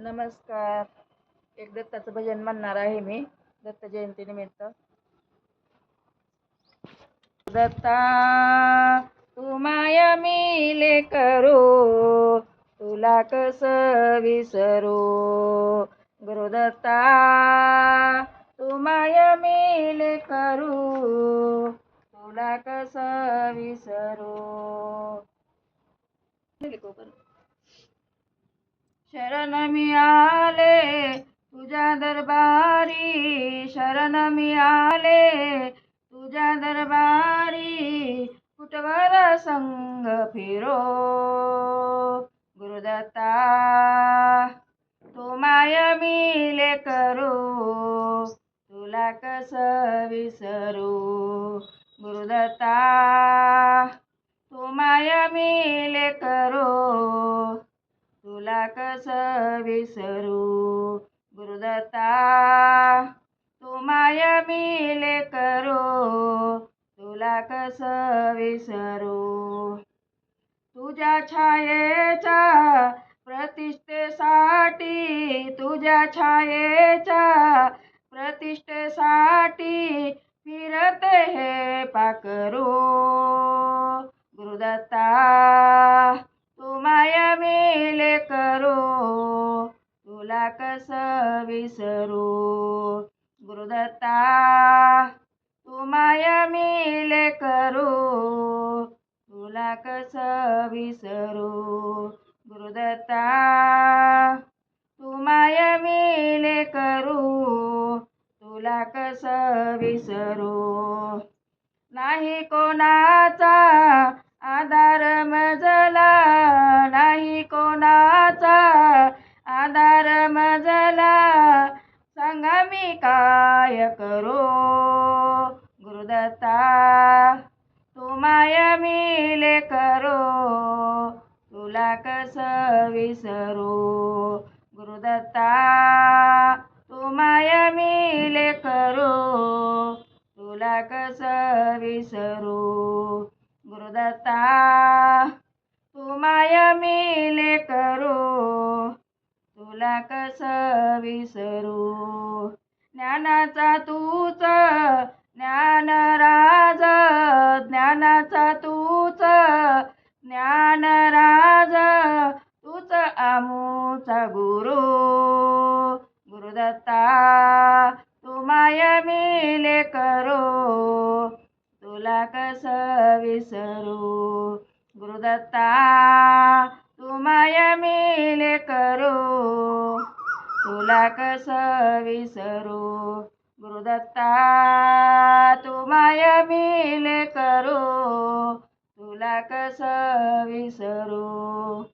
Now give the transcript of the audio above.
नमस्कार. एक दत्ताचं भजन म्हणणार आहे मी दत्त जयंतीनिमित्त दत्ता तू माया मिले करू तुला कस विसरू? गुरुदत्ता तू माया मिले करू तुला कस विसरू? शरण मी आले तुझ्या दरबारी शरण मी आले तुझ्या दरबारी कुटवर संग फिरो. गुरुदत्ता तो माय मिले करू तुला कस विसरू? गुरुदत्ता तो माय मी करू तुला कस विसरू? गुरुदत्ता तू माया मिले करू तुला कस विसरू? तुझ्या छायेच्या प्रतिष्ठेसाठी तुझ्या छायेच्या प्रतिष्ठेसाठी फिरते हे पाकरू तुला कस विसरू गुरुदत्ता तू माया मिले करू तुला कस विसरू? गुरुदत्ता तू माया मिले करू तुला कस विसरू? नाही कोणा काय करो गुरुदत्ता तू माया मिले करो तुला कस विसरू? गुरुदत्ता तू माया मिले करो तुला कस विसरू? गुरुदत्ता तू माया मिले करो तुला कस विसरू? ज्ञानाचा तूच ज्ञान राज ज्ञानाचा तूच ज्ञान राज तूच आमूचा गुरु. गुरुदत्ता तू माया मिले करो तुला कस विसरू? गुरुदत्ता तू माया मिले करो. तुला कस विसरू? गुरुदत्ता तुमाय मिले करू. तुला कस विसरू?